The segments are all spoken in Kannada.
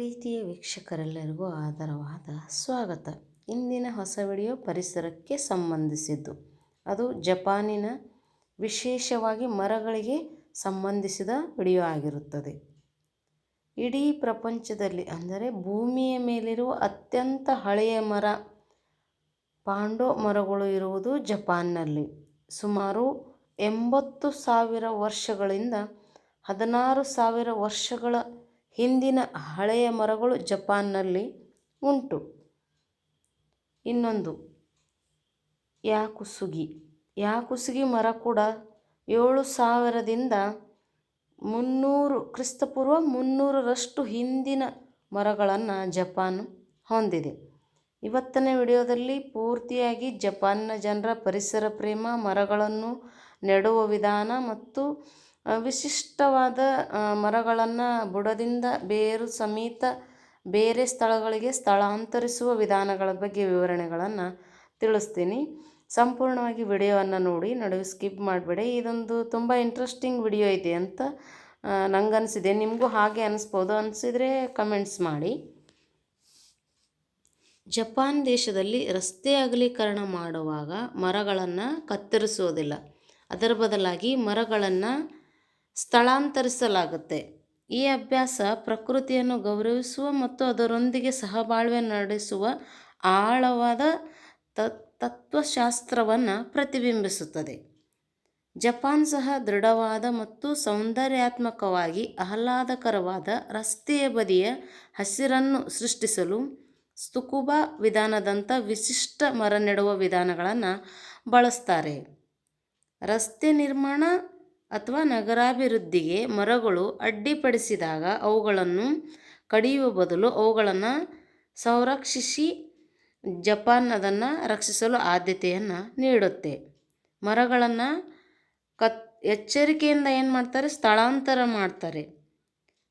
ಪ್ರೀತಿಯ ವೀಕ್ಷಕರೆಲ್ಲರಿಗೂ ಆದರವಾದ ಸ್ವಾಗತ. ಇಂದಿನ ಹೊಸ ವಿಡಿಯೋ ಪರಿಸರಕ್ಕೆ ಸಂಬಂಧಿಸಿದ್ದು. ಅದು ಜಪಾನಿನ ವಿಶೇಷವಾಗಿ ಮರಗಳಿಗೆ ಸಂಬಂಧಿಸಿದ ವಿಡಿಯೋ ಆಗಿರುತ್ತದೆ. ಇಡೀ ಪ್ರಪಂಚದಲ್ಲಿ ಅಂದರೆ ಭೂಮಿಯ ಮೇಲಿರುವ ಅತ್ಯಂತ ಹಳೆಯ ಮರ ಪಾಂಡೋ ಮರಗಳು ಇರುವುದು ಜಪಾನ್ನಲ್ಲಿ. ಸುಮಾರು ಎಂಬತ್ತು ಸಾವಿರ ವರ್ಷಗಳಿಂದ ಹದಿನಾರು ಸಾವಿರ ವರ್ಷಗಳ ಹಿಂದಿನ ಹಳೆಯ ಮರಗಳು ಜಪಾನ್ನಲ್ಲಿ ಉಂಟು. ಇನ್ನೊಂದು, ಯಾಕುಸುಗಿ. ಯಾಕುಸುಗಿ ಮರ ಕೂಡ ಏಳು ಸಾವಿರದಿಂದ ಮುನ್ನೂರು, ಕ್ರಿಸ್ತಪೂರ್ವ ಮುನ್ನೂರರಷ್ಟು ಹಿಂದಿನ ಮರಗಳನ್ನು ಜಪಾನ್ ಹೊಂದಿದೆ. ಇವತ್ತಿನ ವಿಡಿಯೋದಲ್ಲಿ ಪೂರ್ತಿಯಾಗಿ ಜಪಾನ್ನ ಜನರ ಪರಿಸರ ಪ್ರೇಮ, ಮರಗಳನ್ನು ನೆಡುವ ವಿಧಾನ ಮತ್ತು ವಿಶಿಷ್ಟವಾದ ಮರಗಳನ್ನು ಬುಡದಿಂದ ಬೇರು ಸಮೇತ ಬೇರೆ ಸ್ಥಳಗಳಿಗೆ ಸ್ಥಳಾಂತರಿಸುವ ವಿಧಾನಗಳ ಬಗ್ಗೆ ವಿವರಣೆಗಳನ್ನು ತಿಳಿಸ್ತೀನಿ. ಸಂಪೂರ್ಣವಾಗಿ ವಿಡಿಯೋವನ್ನು ನೋಡಿ, ನಡುವೆ ಸ್ಕಿಪ್ ಮಾಡಬೇಡಿ. ಇದೊಂದು ತುಂಬ ಇಂಟ್ರೆಸ್ಟಿಂಗ್ ವಿಡಿಯೋ ಇದೆ ಅಂತ ನನಗನ್ಸಿದೆ ನಿಮಗೂ ಹಾಗೆ ಅನಿಸ್ಬೋದು. ಅನಿಸಿದರೆ ಕಮೆಂಟ್ಸ್ ಮಾಡಿ. ಜಪಾನ್ ದೇಶದಲ್ಲಿ ರಸ್ತೆ ಅಗಲೀಕರಣ ಮಾಡುವಾಗ ಮರಗಳನ್ನು ಕತ್ತರಿಸುವುದಿಲ್ಲ. ಅದರ ಬದಲಾಗಿ ಮರಗಳನ್ನು ಸ್ಥಳಾಂತರಿಸಲಾಗುತ್ತೆ. ಈ ಅಭ್ಯಾಸ ಪ್ರಕೃತಿಯನ್ನು ಗೌರವಿಸುವ ಮತ್ತು ಅದರೊಂದಿಗೆ ಸಹಬಾಳ್ವೆ ನಡೆಸುವ ಆಳವಾದ ತತ್ವಶಾಸ್ತ್ರವನ್ನು ಪ್ರತಿಬಿಂಬಿಸುತ್ತದೆ. ಜಪಾನ್ ಸಹ ದೃಢವಾದ ಮತ್ತು ಸೌಂದರ್ಯಾತ್ಮಕವಾಗಿ ಆಹ್ಲಾದಕರವಾದ ರಸ್ತೆಯ ಬದಿಯ ಹಸಿರನ್ನು ಸೃಷ್ಟಿಸಲು ಸ್ತುಕುಬಾ ವಿಧಾನದಂಥ ವಿಶಿಷ್ಟ ಮರ ನೆಡುವ ವಿಧಾನಗಳನ್ನು ಬಳಸ್ತಾರೆ. ರಸ್ತೆ ನಿರ್ಮಾಣ ಅಥವಾ ನಗರಾಭಿವೃದ್ಧಿಗೆ ಮರಗಳು ಅಡ್ಡಿಪಡಿಸಿದಾಗ ಅವುಗಳನ್ನು ಕಡಿಯುವ ಬದಲು ಅವುಗಳನ್ನು ಸಂರಕ್ಷಿಸಿ ಜಪಾನ್ ಅದನ್ನು ರಕ್ಷಿಸಲು ಆದ್ಯತೆಯನ್ನು ನೀಡುತ್ತೆ. ಮರಗಳನ್ನು ಕತ್, ಎಚ್ಚರಿಕೆಯಿಂದ ಏನು ಮಾಡ್ತಾರೆ? ಸ್ಥಳಾಂತರ ಮಾಡ್ತಾರೆ.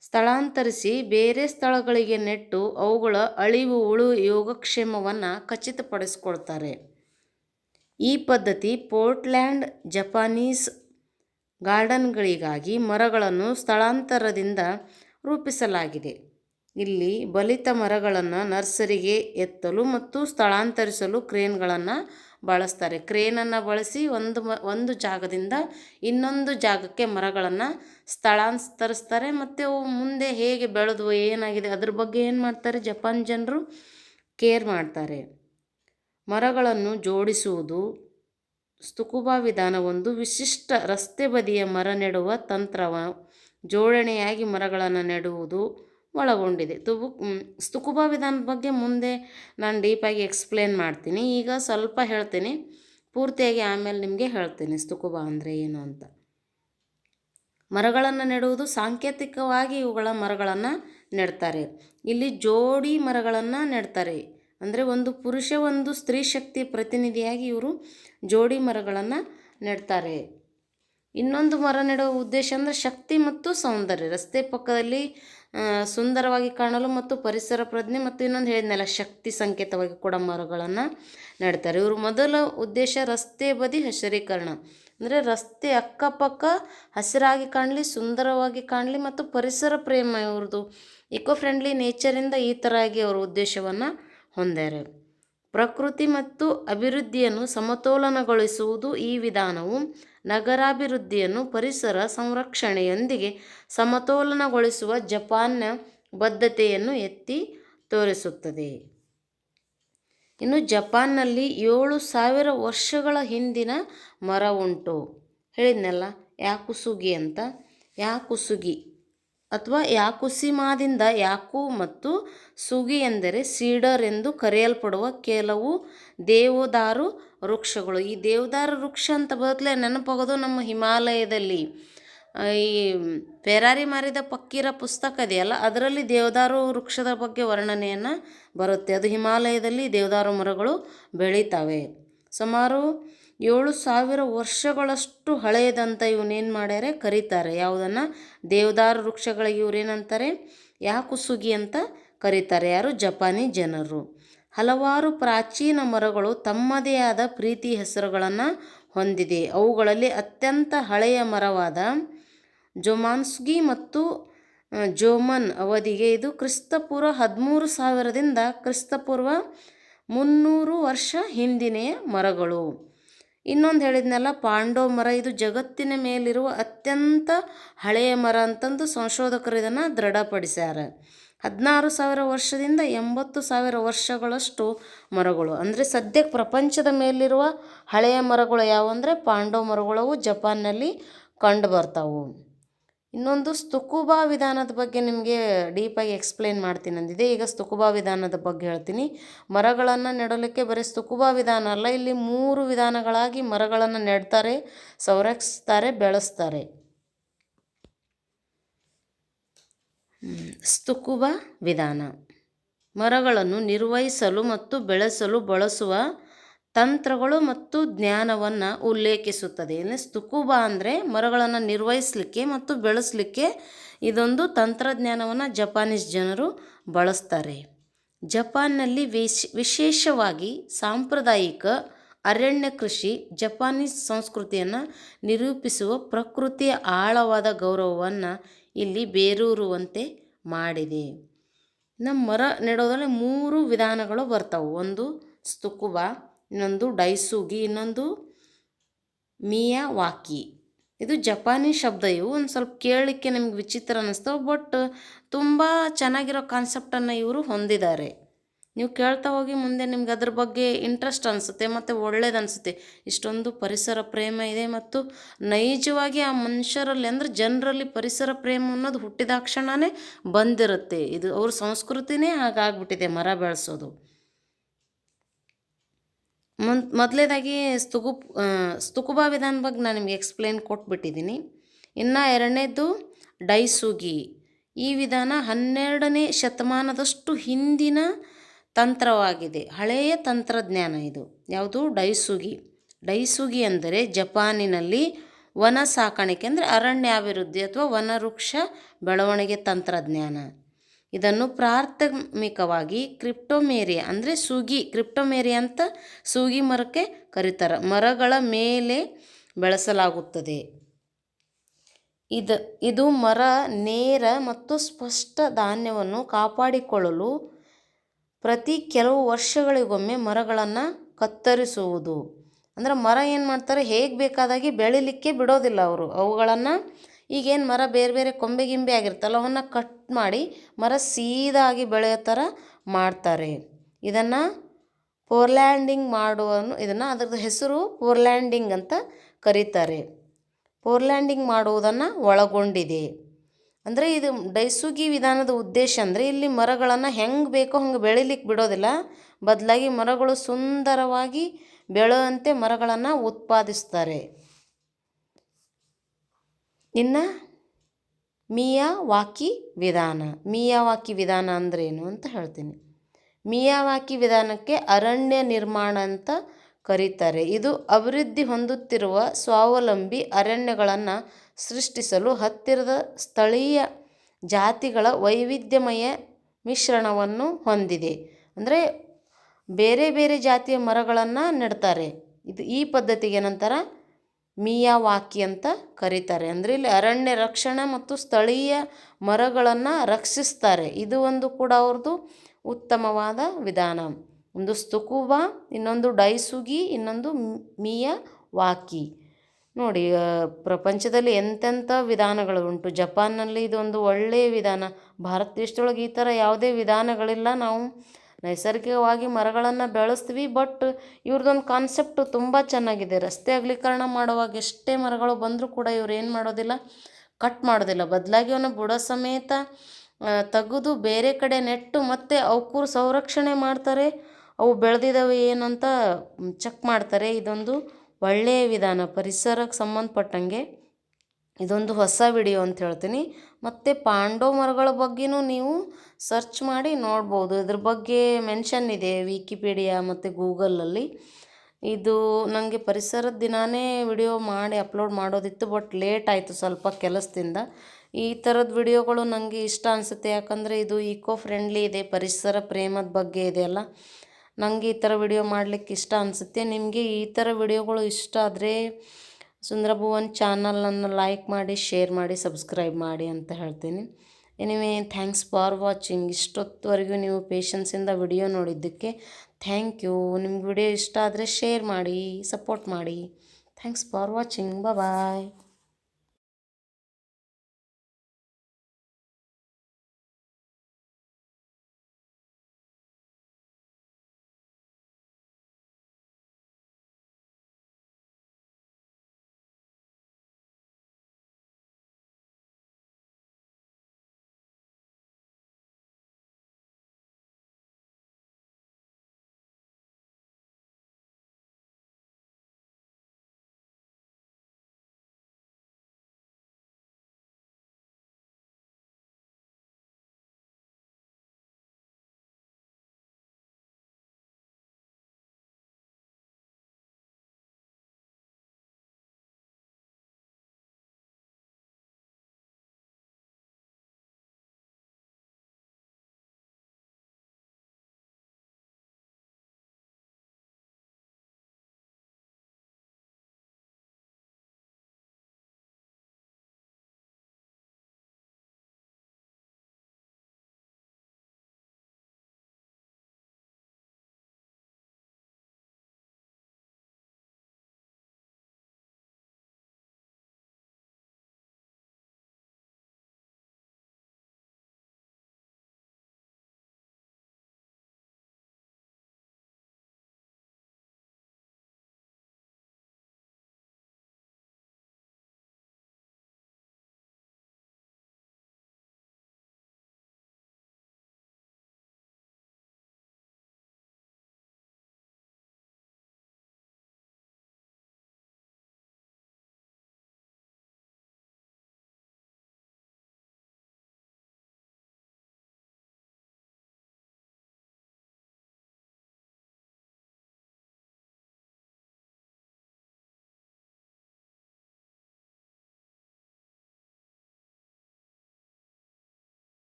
ಸ್ಥಳಾಂತರಿಸಿ ಬೇರೆ ಸ್ಥಳಗಳಿಗೆ ನೆಟ್ಟು ಅವುಗಳ ಅಳಿವು, ಉಳು, ಯೋಗಕ್ಷೇಮವನ್ನು ಖಚಿತಪಡಿಸ್ಕೊಳ್ತಾರೆ. ಈ ಪದ್ಧತಿ ಪೋರ್ಟ್ಲ್ಯಾಂಡ್ ಜಪಾನೀಸ್ ಗಾರ್ಡನ್ಗಳಿಗಾಗಿ ಮರಗಳನ್ನು ಸ್ಥಳಾಂತರದಿಂದ ರೂಪಿಸಲಾಗಿದೆ. ಇಲ್ಲಿ ಬಲಿತ ಮರಗಳನ್ನು ನರ್ಸರಿಗೆ ಎತ್ತಲು ಮತ್ತು ಸ್ಥಳಾಂತರಿಸಲು ಕ್ರೇನ್ಗಳನ್ನು ಬಳಸ್ತಾರೆ. ಕ್ರೇನನ್ನು ಬಳಸಿ ಒಂದು ಮ, ಒಂದು ಜಾಗದಿಂದ ಇನ್ನೊಂದು ಜಾಗಕ್ಕೆ ಮರಗಳನ್ನು ಸ್ಥಳಾಂತರಿಸ್ತಾರೆ. ಮತ್ತು ಅವು ಮುಂದೆ ಹೇಗೆ ಬೆಳೆದು ಏನಾಗಿದೆ, ಅದ್ರ ಬಗ್ಗೆ ಏನು ಮಾಡ್ತಾರೆ, ಜಪಾನ್ ಜನರು ಕೇರ್ ಮಾಡ್ತಾರೆ. ಮರಗಳನ್ನು ಜೋಡಿಸುವುದು ಸ್ತುಕುಬಾ ವಿಧಾನ ಒಂದು ವಿಶಿಷ್ಟ ರಸ್ತೆ ಬದಿಯ ಮರ ನೆಡುವ ತಂತ್ರವ, ಜೋಡಣೆಯಾಗಿ ಮರಗಳನ್ನು ನೆಡುವುದು ಒಳಗೊಂಡಿದೆ. ತುಬು ಸ್ತುಕುಬಾ ವಿಧಾನದ ಬಗ್ಗೆ ಮುಂದೆ ನಾನು ಡೀಪಾಗಿ ಎಕ್ಸ್ಪ್ಲೇನ್ ಮಾಡ್ತೀನಿ. ಈಗ ಸ್ವಲ್ಪ ಹೇಳ್ತೀನಿ. ಪೂರ್ತಿಯಾಗಿ ಆಮೇಲೆ ನಿಮಗೆ ಹೇಳ್ತೀನಿ ಸ್ತುಕುಬಾ ಅಂದರೆ ಏನು ಅಂತ. ಮರಗಳನ್ನು ನೆಡುವುದು ಸಾಂಕೇತಿಕವಾಗಿ ಇವುಗಳ ಮರಗಳನ್ನು ನೆಡ್ತಾರೆ. ಇಲ್ಲಿ ಜೋಡಿ ಮರಗಳನ್ನು ನೆಡ್ತಾರೆ. ಅಂದರೆ ಒಂದು ಪುರುಷ ಒಂದು ಸ್ತ್ರೀ ಶಕ್ತಿ ಪ್ರತಿನಿಧಿಯಾಗಿ ಇವರು ಜೋಡಿ ಮರಗಳನ್ನು ನೆಡ್ತಾರೆ. ಇನ್ನೊಂದು ಮರ ನೆಡುವ ಉದ್ದೇಶ ಅಂದರೆ ಶಕ್ತಿ ಮತ್ತು ಸೌಂದರ್ಯ. ರಸ್ತೆ ಪಕ್ಕದಲ್ಲಿ ಸುಂದರವಾಗಿ ಕಾಣಲು ಮತ್ತು ಪರಿಸರ ಪ್ರಜ್ಞೆ ಮತ್ತು ಇನ್ನೊಂದು ಹೇಳಿದ್ನಲ್ಲ, ಶಕ್ತಿ ಸಂಕೇತವಾಗಿ ಕೂಡ ಮರಗಳನ್ನು ನೆಡ್ತಾರೆ. ಇವರು ಮೊದಲ ಉದ್ದೇಶ ರಸ್ತೆ ಬದಿ ಹಸಿರೀಕರಣ. ಅಂದರೆ ರಸ್ತೆ ಅಕ್ಕಪಕ್ಕ ಹಸಿರಾಗಿ ಕಾಣಲಿ, ಸುಂದರವಾಗಿ ಕಾಣಲಿ ಮತ್ತು ಪರಿಸರ ಪ್ರೇಮ ಇವ್ರದ್ದು ಇಕೋ ಫ್ರೆಂಡ್ಲಿ ನೇಚರಿಂದ ಈ ಥರ ಆಗಿ ಅವರ ಉದ್ದೇಶವನ್ನು ಹೊಂದ್ಯಾರೆ ಪ್ರಕೃತಿ ಮತ್ತು ಅಭಿವೃದ್ಧಿಯನ್ನು ಸಮತೋಲನಗೊಳಿಸುವುದು ಈ ವಿಧಾನವು ನಗರಾಭಿವೃದ್ಧಿಯನ್ನು ಪರಿಸರ ಸಂರಕ್ಷಣೆಯೊಂದಿಗೆ ಸಮತೋಲನಗೊಳಿಸುವ ಜಪಾನ್ನ ಬದ್ಧತೆಯನ್ನು ಎತ್ತಿ ತೋರಿಸುತ್ತದೆ. ಇನ್ನು ಜಪಾನ್ನಲ್ಲಿ ಏಳು ಸಾವಿರ ವರ್ಷಗಳ ಹಿಂದಿನ ಮರ ಉಂಟು. ಹೇಳಿದ್ನಲ್ಲ, ಯಾಕುಸುಗಿ ಅಂತ? ಯಾಕುಸುಗಿ. ಅಥವಾ ಯಾಕುಸಿಮಾದಿಂದ ಯಾಕು ಮತ್ತು ಸುಗಿ ಎಂದರೆ ಸೀಡರ್ ಎಂದು ಕರೆಯಲ್ಪಡುವ ಕೆಲವು ದೇವದಾರು ವೃಕ್ಷಗಳು. ಈ ದೇವದಾರು ವೃಕ್ಷ ಅಂತ ಬದಲೇ ನೆನಪಾಗೋದು ನಮ್ಮ ಹಿಮಾಲಯದಲ್ಲಿ. ಈ ಪೆರಾರಿ ಮಾರಿದ ಪಕ್ಕಿರ ಪುಸ್ತಕ ಇದೆಯಲ್ಲ, ಅದರಲ್ಲಿ ದೇವದಾರು ವೃಕ್ಷದ ಬಗ್ಗೆ ವರ್ಣನೆಯನ್ನು ಬರುತ್ತೆ. ಅದು ಹಿಮಾಲಯದಲ್ಲಿ ದೇವದಾರು ಮರಗಳು ಬೆಳೀತವೆ. ಸುಮಾರು ಏಳು ಸಾವಿರ ವರ್ಷಗಳಷ್ಟು ಹಳೆಯದಂತ ಇವನೇನು ಮಾಡ್ಯಾರೆ? ಕರೀತಾರೆ. ಯಾವುದನ್ನು? ದೇವದಾರು ವೃಕ್ಷಗಳಿಗೆ ಇವರೇನಂತಾರೆ? ಯಾಕುಸುಗಿ ಅಂತ ಕರೀತಾರೆ. ಯಾರು? ಜಪಾನಿ ಜನರು. ಹಲವಾರು ಪ್ರಾಚೀನ ಮರಗಳು ತಮ್ಮದೇ ಆದ ಪ್ರೀತಿ ಹೆಸರುಗಳನ್ನು ಹೊಂದಿದೆ. ಅವುಗಳಲ್ಲಿ ಅತ್ಯಂತ ಹಳೆಯ ಮರವಾದ ಜೊಮಾನ್ಸ್ಗಿ ಮತ್ತು ಜೋಮನ್ ಅವಧಿಗೆ ಇದು ಕ್ರಿಸ್ತಪೂರ್ವ ಹದಿಮೂರು ಸಾವಿರದಿಂದ ಕ್ರಿಸ್ತಪೂರ್ವ ಮುನ್ನೂರು ವರ್ಷ ಹಿಂದಿನೆಯ ಮರಗಳು. ಇನ್ನೊಂದು ಹೇಳಿದ್ನಲ್ಲ ಪಾಂಡವ ಮರ ಇದು ಜಗತ್ತಿನ ಮೇಲಿರುವ ಅತ್ಯಂತ ಹಳೆಯ ಮರ ಅಂತಂದು ಸಂಶೋಧಕರು ಇದನ್ನು ದೃಢಪಡಿಸ್ಯಾರ. ಹದಿನಾರು ಸಾವಿರ ವರ್ಷದಿಂದ ಎಂಬತ್ತು ಸಾವಿರ ವರ್ಷಗಳಷ್ಟು ಮರಗಳು. ಅಂದರೆ ಸದ್ಯಕ್ಕೆ ಪ್ರಪಂಚದ ಮೇಲಿರುವ ಹಳೆಯ ಮರಗಳು ಯಾವುವಂದರೆ ಪಾಂಡವ ಮರಗಳವು ಜಪಾನ್ನಲ್ಲಿ ಕಂಡು ಬರ್ತಾವು. ಇನ್ನೊಂದು ಸ್ತುಕುಬಾ ವಿಧಾನದ ಬಗ್ಗೆ ನಿಮಗೆ ಡೀಪಾಗಿ ಎಕ್ಸ್ಪ್ಲೇನ್ ಮಾಡ್ತೀನಿ ಅಂದಿದೆ ಈಗ ಸ್ತುಕುಬಾ ವಿಧಾನದ ಬಗ್ಗೆ ಹೇಳ್ತೀನಿ. ಮರಗಳನ್ನು ನೆಡಲಿಕ್ಕೆ ಬರೀ ಸ್ತುಕುಬಾ ವಿಧಾನ ಅಲ್ಲ, ಇಲ್ಲಿ ಮೂರು ವಿಧಾನಗಳಾಗಿ ಮರಗಳನ್ನು ನೆಡ್ತಾರೆ ಸಂರಕ್ಷಿಸ್ತಾರೆ ಬೆಳೆಸ್ತಾರೆ. ಸ್ತುಕುಬಾ ವಿಧಾನ. ಮರಗಳನ್ನು ನಿರ್ವಹಿಸಲು ಮತ್ತು ಬೆಳೆಸಲು ಬಳಸುವ ತಂತ್ರಗಳು ಮತ್ತು ಜ್ಞಾನವನ್ನು ಉಲ್ಲೇಖಿಸುತ್ತದೆ. ಅಂದರೆ ಸ್ತುಕುಬಾ ಅಂದರೆ ಮರಗಳನ್ನು ನಿರ್ವಹಿಸಲಿಕ್ಕೆ ಮತ್ತು ಬೆಳೆಸಲಿಕ್ಕೆ ಇದೊಂದು ತಂತ್ರಜ್ಞಾನವನ್ನು ಜಪಾನೀಸ್ ಜನರು ಬಳಸ್ತಾರೆ. ಜಪಾನ್ನಲ್ಲಿ ವಿಶ್, ವಿಶೇಷವಾಗಿ ಸಾಂಪ್ರದಾಯಿಕ ಅರಣ್ಯ ಕೃಷಿ ಜಪಾನೀಸ್ ಸಂಸ್ಕೃತಿಯನ್ನು ನಿರೂಪಿಸುವ ಪ್ರಕೃತಿಯ ಆಳವಾದ ಗೌರವವನ್ನು ಇಲ್ಲಿ ಬೇರೂರುವಂತೆ ಮಾಡಿದೆ. ನಮ್ಮ ಮರ ನೆಡೋದ್ರಲ್ಲಿ ಮೂರು ವಿಧಾನಗಳು ಬರ್ತಾವೆ. ಒಂದು ಸ್ತುಕುಬಾ ಇನ್ನೊಂದು ಡೈಸೂಗಿ, ಇನ್ನೊಂದು ಮಿಯಾವಾಕಿ. ಇದು ಜಪಾನಿ ಶಬ್ದ. ಇವು ಒಂದು ಸ್ವಲ್ಪ ಕೇಳಲಿಕ್ಕೆ ನಿಮ್ಗೆ ವಿಚಿತ್ರ ಅನ್ನಿಸ್ತವೆ ಬಟ್ ತುಂಬ ಚೆನ್ನಾಗಿರೋ ಕಾನ್ಸೆಪ್ಟನ್ನು ಇವರು ಹೊಂದಿದ್ದಾರೆ. ನೀವು ಕೇಳ್ತಾ ಹೋಗಿ ಮುಂದೆ ನಿಮ್ಗೆ ಅದ್ರ ಬಗ್ಗೆ ಇಂಟ್ರೆಸ್ಟ್ ಅನಿಸುತ್ತೆ, ಮತ್ತು ಒಳ್ಳೇದು ಅನಿಸುತ್ತೆ. ಇಷ್ಟೊಂದು ಪರಿಸರ ಪ್ರೇಮ ಇದೆ ಮತ್ತು ನೈಜವಾಗಿ ಆ ಮನುಷ್ಯರಲ್ಲಿ ಅಂದರೆ ಜನರಲ್ಲಿ ಪರಿಸರ ಪ್ರೇಮ ಅನ್ನೋದು ಹುಟ್ಟಿದಾಕ್ಷಣನೇ ಬಂದಿರುತ್ತೆ. ಇದು ಅವ್ರ ಸಂಸ್ಕೃತಿನೇ ಹಾಗಾಗ್ಬಿಟ್ಟಿದೆ ಮರ ಬೆಳೆಸೋದು. ಮೊನ್, ಮೊದಲೇದಾಗಿ ಸ್ತುಗು ಸ್ತುಕುಬ ವಿಧಾನ ಬಗ್ಗೆ ನಾನು ನಿಮಗೆ ಎಕ್ಸ್ಪ್ಲೇನ್ ಕೊಟ್ಬಿಟ್ಟಿದ್ದೀನಿ ಇನ್ನು ಎರಡನೇದು ಡೈಸುಗಿ. ಈ ವಿಧಾನ ಹನ್ನೆರಡನೇ ಶತಮಾನದಷ್ಟು ಹಿಂದಿನ ತಂತ್ರವಾಗಿದೆ. ಹಳೆಯ ತಂತ್ರಜ್ಞಾನ ಇದು. ಯಾವುದು? ಡೈಸುಗಿ. ಡೈಸುಗಿ ಅಂದರೆ ಜಪಾನಿನಲ್ಲಿ ವನ ಸಾಕಾಣಿಕೆ ಅಂದರೆ ಅರಣ್ಯಾಭಿವೃದ್ಧಿ ಅಥವಾ ವನವೃಕ್ಷ ಬೆಳವಣಿಗೆ ತಂತ್ರಜ್ಞಾನ. ಇದನ್ನು ಪ್ರಾಥಮಿಕವಾಗಿ ಕ್ರಿಪ್ಟೋಮೇರಿಯ ಅಂದರೆ ಸೂಗಿ ಕ್ರಿಪ್ಟೋಮೇರಿ ಅಂತ ಸೂಗಿ ಮರಕ್ಕೆ ಕರೀತಾರೆ. ಮರಗಳ ಮೇಲೆ ಬೆಳೆಸಲಾಗುತ್ತದೆ. ಇದು ಇದು ಮರ ನೇರ ಮತ್ತು ಸ್ಪಷ್ಟ ಧಾನ್ಯವನ್ನು ಕಾಪಾಡಿಕೊಳ್ಳಲು ಪ್ರತಿ ಕೆಲವು ವರ್ಷಗಳಿಗೊಮ್ಮೆ ಮರಗಳನ್ನು ಕತ್ತರಿಸುವುದು. ಅಂದ್ರೆ ಮರ ಏನು ಮಾಡ್ತಾರೆ? ಹೇಗೆ ಬೇಕಾದಾಗಿ ಬೆಳಿಲಿಕ್ಕೆ ಬಿಡೋದಿಲ್ಲ ಅವರು. ಅವುಗಳನ್ನು ಈಗೇನು ಮರ ಬೇರೆ ಬೇರೆ ಕೊಂಬೆ ಗಿಂಬೆ ಆಗಿರ್ತಲ್ಲ ಅವನ್ನ ಕಟ್ ಮಾಡಿ ಮರ ಸೀದಾಗಿ ಬೆಳೆಯೋ ಥರ ಮಾಡ್ತಾರೆ. ಇದನ್ನು ಪೋರ್ಲ್ಯಾಂಡಿಂಗ್ ಮಾಡುವನು, ಇದನ್ನು ಅದರದ್ದು ಹೆಸರು ಪೋರ್ಲ್ಯಾಂಡಿಂಗ್ ಅಂತ ಕರೀತಾರೆ. ಪೋರ್ಲ್ಯಾಂಡಿಂಗ್ ಮಾಡುವುದನ್ನು ಒಳಗೊಂಡಿದೆ. ಅಂದರೆ ಇದು ಡೈಸುಗಿ ವಿಧಾನದ ಉದ್ದೇಶ ಅಂದರೆ ಇಲ್ಲಿ ಮರಗಳನ್ನು ಹೆಂಗೆ ಬೇಕೋ ಹಂಗೆ ಬೆಳಿಲಿಕ್ಕೆ ಬಿಡೋದಿಲ್ಲ. ಬದಲಾಗಿ ಮರಗಳು ಸುಂದರವಾಗಿ ಬೆಳೆಯುವಂತೆ ಮರಗಳನ್ನು ಉತ್ಪಾದಿಸ್ತಾರೆ. ಇನ್ನು ಮಿಯಾವಾಕಿ ವಿಧಾನ. ಮಿಯಾವಾಕಿ ವಿಧಾನ ಅಂದ್ರೇನು ಅಂತ ಹೇಳ್ತೀನಿ. ಮಿಯಾವಾಕಿ ವಿಧಾನಕ್ಕೆ ಅರಣ್ಯ ನಿರ್ಮಾಣ ಅಂತ ಕರೀತಾರೆ. ಇದು ಅಭಿವೃದ್ಧಿ ಹೊಂದುತ್ತಿರುವ ಸ್ವಾವಲಂಬಿ ಅರಣ್ಯಗಳನ್ನು ಸೃಷ್ಟಿಸಲು ಹತ್ತಿರದ ಸ್ಥಳೀಯ ಜಾತಿಗಳ ವೈವಿಧ್ಯಮಯ ಮಿಶ್ರಣವನ್ನು ಹೊಂದಿದೆ. ಅಂದರೆ ಬೇರೆ ಬೇರೆ ಜಾತಿಯ ಮರಗಳನ್ನು ನೆಡ್ತಾರೆ. ಇದು ಈ ಪದ್ಧತಿಗೆ ನಂತರ ಮಿಯಾವಾಕಿ ಅಂತ ಕರೀತಾರೆ. ಅಂದರೆ ಇಲ್ಲಿ ಅರಣ್ಯ ರಕ್ಷಣೆ ಮತ್ತು ಸ್ಥಳೀಯ ಮರಗಳನ್ನು ರಕ್ಷಿಸ್ತಾರೆ. ಇದು ಒಂದು ಕೂಡ ಅವ್ರದ್ದು ಉತ್ತಮವಾದ ವಿಧಾನ. ಒಂದು ಸ್ತುಕುಬಾ ಇನ್ನೊಂದು ಡೈಸುಗಿ, ಇನ್ನೊಂದು ಮಿಯಾವಾಕಿ. ನೋಡಿ ಪ್ರಪಂಚದಲ್ಲಿ ಎಂತೆಂಥ ವಿಧಾನಗಳು ಉಂಟು. ಜಪಾನ್ನಲ್ಲಿ ಇದೊಂದು ಒಳ್ಳೆಯ ವಿಧಾನ. ಭಾರತ ದೇಶದೊಳಗೆ ಈ ಥರ ಯಾವುದೇ ವಿಧಾನಗಳಿಲ್ಲ. ನಾವು ನೈಸರ್ಗಿಕವಾಗಿ ಮರಗಳನ್ನು ಬೆಳೆಸ್ತೀವಿ ಬಟ್ ಇವ್ರದ್ದೊಂದು ಕಾನ್ಸೆಪ್ಟ್ ತುಂಬ ಚೆನ್ನಾಗಿದೆ. ರಸ್ತೆ ಅಗಲೀಕರಣ ಮಾಡುವಾಗ ಎಷ್ಟೇ ಮರಗಳು ಬಂದರೂ ಕೂಡ ಇವ್ರು ಏನು ಮಾಡೋದಿಲ್ಲ? ಕಟ್ ಮಾಡೋದಿಲ್ಲ. ಬದಲಾಗಿ ಅವನ್ನ ಬುಡ ಸಮೇತ ತೆಗೆದು ಬೇರೆ ಕಡೆ ನೆಟ್ಟು ಮತ್ತೆ ಅವಕ್ಕೂ ಸಂರಕ್ಷಣೆ ಮಾಡ್ತಾರೆ. ಅವು ಬೆಳೆದಿದ್ದಾವೆ ಏನಂತ ಚೆಕ್ ಮಾಡ್ತಾರೆ. ಇದೊಂದು ಒಳ್ಳೆಯ ವಿಧಾನ. ಪರಿಸರಕ್ಕೆ ಸಂಬಂಧಪಟ್ಟಂಗೆ. ಇದೊಂದು ಹೊಸ ವಿಡಿಯೋ ಅಂತ ಹೇಳ್ತೀನಿ. ಮತ್ತು ಪಾಂಡೋ ಮರಗಳ ಬಗ್ಗೆನೂ ನೀವು ಸರ್ಚ್ ಮಾಡಿ ನೋಡ್ಬೋದು. ಇದ್ರ ಬಗ್ಗೆ ಮೆನ್ಷನ್ ಇದೆ ವಿಕಿಪೀಡಿಯಾ ಮತ್ತು ಗೂಗಲಲ್ಲಿ ಇದು ನನಗೆ ಪರಿಸರದ ದಿನಾನೇ ವಿಡಿಯೋ ಮಾಡಿ ಅಪ್ಲೋಡ್ ಮಾಡೋದಿತ್ತು ಬಟ್ ಲೇಟ್ ಆಯಿತು ಸ್ವಲ್ಪ ಕೆಲಸದಿಂದ. ಈ ಥರದ ವಿಡಿಯೋಗಳು ನನಗೆ ಇಷ್ಟ ಅನಿಸುತ್ತೆ. ಯಾಕಂದರೆ ಇದು ಈಕೋ ಫ್ರೆಂಡ್ಲಿ ಇದೆ, ಪರಿಸರ ಪ್ರೇಮದ ಬಗ್ಗೆ ಇದೆಯಲ್ಲ ನನಗೆ ಈ ಥರ ವಿಡಿಯೋ ಮಾಡಲಿಕ್ಕೆ ಇಷ್ಟ ಅನಿಸುತ್ತೆ. ನಿಮಗೆ ಈ ಥರ ವಿಡಿಯೋಗಳು ಇಷ್ಟ ಆದರೆ ಸುಂದರಭುವನ್ ಚಾನಲನ್ನು ಲೈಕ್ ಮಾಡಿ, ಶೇರ್ ಮಾಡಿ, ಸಬ್ಸ್ಕ್ರೈಬ್ ಮಾಡಿ ಅಂತ ಹೇಳ್ತೀನಿ. Anyway, thanks for watching. ಇಷ್ಟೊತ್ತುವರೆಗೂ ನೀವು ಪೇಷನ್ಸಿಂದ ವಿಡಿಯೋ ನೋಡಿದ್ದಕ್ಕೆ ಥ್ಯಾಂಕ್ ಯು. ನಿಮ್ಗೆ ವಿಡಿಯೋ ಇಷ್ಟ ಆದರೆ ಶೇರ್ ಮಾಡಿ, ಸಪೋರ್ಟ್ ಮಾಡಿ. Thanks for watching. ಬಾಯ್